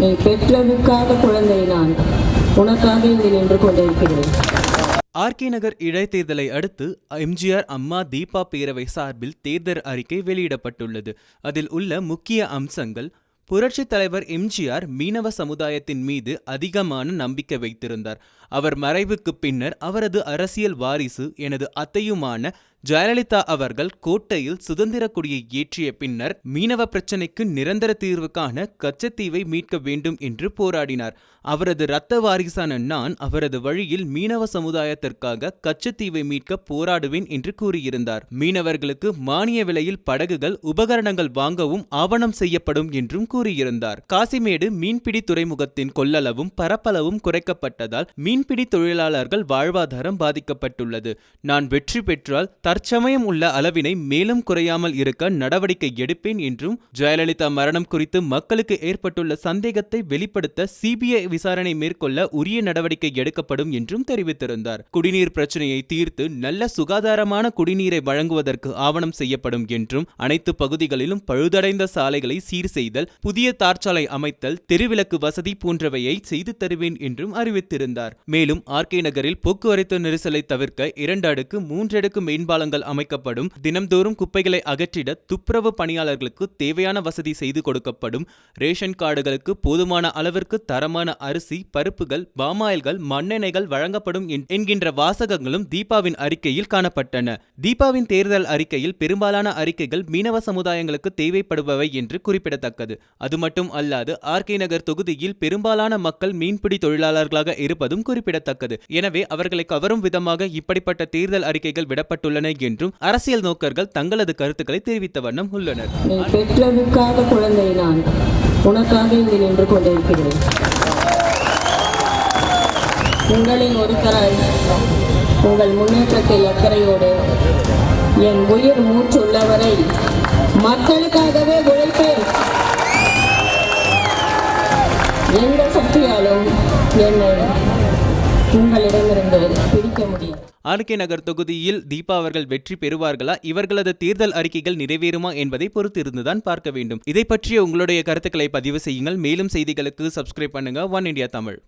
பெற்றெடுக்காத குழந்தை நான். உனக்காக இங்கு நின்று கொண்டிருக்கிறேன். ஆர்கே நகர் இடைத்தேர்தலை அடுத்து எம்ஜிஆர் அம்மா தீபா பேரவை சார்பில் தேர்தல் அறிக்கை வெளியிடப்பட்டுள்ளது. அதில் உள்ள முக்கிய அம்சங்கள் புரட்சித் தலைவர் எம்ஜிஆர் மீனவ சமுதாயத்தின் மீது அதிகமான நம்பிக்கை வைத்திருந்தார். அவர் மறைவுக்கு பின்னர் அவரது அரசியல் வாரிசு எனது அத்தையுமான ஜெயலலிதா அவர்கள் கோட்டையில் சுதந்திர கொடியை ஏற்றிய பின்னர் மீனவ பிரச்சினைக்கு நிரந்தர தீர்வு காண கச்சத்தீவை மீட்க வேண்டும் என்று போராடினார். அவரது இரத்த வாரிசான நான் அவரது வழியில் மீனவ சமுதாயத்திற்காக கச்சத்தீவை மீட்க போராடுவேன் என்று கூறியிருந்தார். மீனவர்களுக்கு மானிய விலையில் படகுகள் உபகரணங்கள் வாங்கவும் ஆவணம் செய்யப்படும் என்றும் கூறியிருந்தார். காசிமேடு மீன்பிடி துறைமுகத்தின் கொள்ளளவும் பரப்பளவும் குறைக்கப்பட்டதால் மீன்பிடி தொழிலாளர்கள் வாழ்வாதாரம் பாதிக்கப்பட்டுள்ளது. நான் வெற்றி பெற்றால் தற்சமயம் உள்ள அளவினை மேலும் குறையாமல் இருக்க நடவடிக்கை எடுப்பேன் என்றும் ஜெயலலிதா மரணம் குறித்து மக்களுக்கு ஏற்பட்டுள்ள சந்தேகத்தை வெளிப்படுத்த சிபிஐ விசாரணை மேற்கொள்ள உரிய நடவடிக்கை எடுக்கப்படும் என்றும் தெரிவித்திருந்தார். குடிநீர் பிரச்சனையை தீர்த்து நல்ல சுகாதாரமான குடிநீரை வழங்குவதற்கு ஆவணம் செய்யப்படும் என்றும் அனைத்து பகுதிகளிலும் பழுதடைந்த சாலைகளை சீர் செய்தல் புதிய தார்ச்சாலை அமைத்தல் தெருவிளக்கு வசதி போன்றவையை செய்து தருவேன் என்றும் அறிவித்திருந்தார். மேலும் ஆர்கே நகரில் போக்குவரத்து நெரிசலை தவிர்க்க இரண்டு அடுக்கு மூன்றடுக்கு மேம்பாலங்கள் அமைக்கப்படும். தினம்தோறும் குப்பைகளை அகற்றிட துப்புரவு பணியாளர்களுக்கு தேவையான வசதி செய்து கொடுக்கப்படும். ரேஷன் கார்டுகளுக்கு போதுமான அளவிற்கு தரமான அரிசி பருப்புகள் பாமாயில்கள் மண்ணெண்ணெய்கள் வழங்கப்படும் என்கின்ற வாசகங்களும் தீபாவின் அறிக்கையில் காணப்பட்டன. தீபாவின் தேர்தல் அறிக்கையில் பெரும்பாலான அறிக்கைகள் மீனவ சமுதாயங்களுக்கு தேவைப்படுபவை என்று குறிப்பிடத்தக்கது. அது மட்டும் அல்லாது ஆர்கே நகர் தொகுதியில் பெரும்பாலான மக்கள் மீன்பிடி தொழிலாளர்களாக இருப்பதும் குறிப்பிடத்தக்கது. எனவே அவர்களை கவரும் விதமாக இப்படிப்பட்ட தேர்தல் அறிக்கைகள் விடப்பட்டுள்ளன. என்றும் அரசியல் நோக்கர்கள் தங்களது கருத்துக்களை தெரிவித்த வண்ணம் உள்ளனர். நீ பெற்றெடுக்காத குழந்தை நான். உனக்காக இங்கு நின்று கொண்டிருக்கிறேன். உங்களின் ஒருத்தராய் உங்கள் முன்னேற்றத்தில் அக்கறையோடு என் உயிர் மூச்சுள்ளவரை மக்களுக்காகவே உழைப்பேன். எந்த சக்தியாலும் என்னை உங்களிடமிருந்து ஆர் கே ஆர்கே நகர் தொகுதியில் தீபா அவர்கள் வெற்றி பெறுவார்களா? இவர்களது தேர்தல் அறிக்கைகள் நிறைவேறுமா என்பதை பொறுத்திருந்துதான் பார்க்க வேண்டும். இதை பற்றிய உங்களுடைய கருத்துக்களை பதிவு செய்யுங்கள். மேலும் செய்திகளுக்கு சப்ஸ்கிரைப் பண்ணுங்க. One India Tamil.